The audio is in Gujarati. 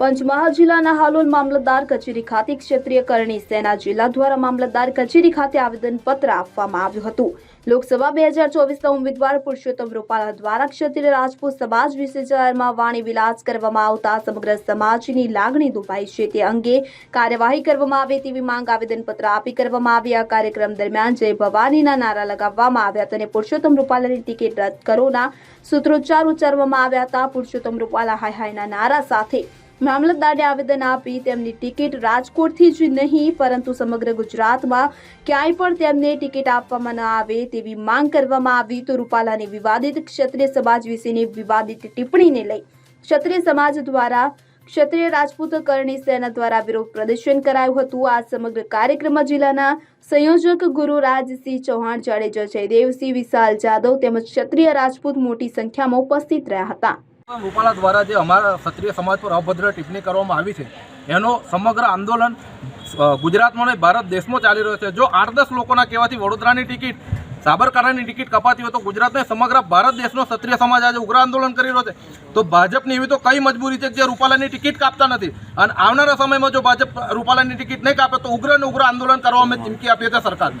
પંચમહાલ જિલ્લાના હાલોલ મામલતદાર કચેરી ખાતે ક્ષેત્રીય કરણી સેના જિલ્લા દ્વારા મામલતદાર કચેરી ખાતે આવેદનપત્ર આપવામાં આવ્યું હતું. લોકસભા બે હજાર ચોવીસના ઉમેદવાર પુરુષોત્તમ રૂપાલા દ્વારા ક્ષત્રિય રાજપૂત સમાજ વિશે જાહેરમાં વાણી વિલાસ કરવામાં આવતા સમગ્ર સમાજની લાગણી દુભાઈ છે. તે અંગે કાર્યવાહી કરવામાં આવે તેવી માંગ આવેદનપત્ર આપી કરવામાં આવી. આ કાર્યક્રમ દરમિયાન જય ભવાનીના નારા લગાવવામાં આવ્યા અને પુરુષોત્તમ રૂપાલાની ટિકિટ રદ કરોના સૂત્રોચ્ચાર ઉચ્ચારવામાં આવ્યા હતા. પુરુષોત્તમ રૂપાલા હાય હાયના નારા સાથે મામલતદારને આવેદન આપી તેમની ટિકિટ રાજકોટથી જ નહીં, પરંતુ સમગ્ર ગુજરાતમાં ક્યાંય પણ તેમને ટિકિટ આપવામાં ન આવે તેવી માંગ કરવામાં આવી તો રૂપાલાની વિવાદિત ક્ષત્રિય સમાજ વિશેની વિવાદિત ટિપ્પણીને લઈ ક્ષત્રિય સમાજ દ્વારા ક્ષત્રિય રાજપૂત કરણી સેના દ્વારા વિરોધ પ્રદર્શન કરાયું હતું. આ સમગ્ર કાર્યક્રમમાં જિલ્લાના સંયોજક ગુરુ રાજસિંહ ચૌહાણ, જાડેજા જયદેવસિંહ વિશાલ જાદવ તેમજ ક્ષત્રિય રાજપૂત મોટી સંખ્યામાં ઉપસ્થિત રહ્યા હતા. રૂપાલા દ્વારા જે અમારા ક્ષત્રિય સમાજ પર અભદ્ર ટિપ્પણી કરવામાં આવી છે એનો સમગ્ર આંદોલન ગુજરાતમાં નહીં ભારત દેશમાં ચાલી રહ્યો છે. જો આઠ દસ લોકોના કહેવાથી વડોદરાની ટિકિટ સાબરકાંઠાની ટિકિટ કપાતી હોય તો ગુજરાતને સમગ્ર ભારત દેશનો ક્ષત્રિય સમાજ આજે ઉગ્ર આંદોલન કરી રહ્યો છે. તો ભાજપની એવી તો કઈ મજબૂરી છે કે જે રૂપાલાની ટિકિટ કાપતા નથી? અને આવનારા સમયમાં જો ભાજપ રૂપાલાની ટિકિટ નહીં કાપે તો ઉગ્ર ને ઉગ્ર આંદોલન કરવા અમે ચીમકી આપીએ છીએ સરકારને.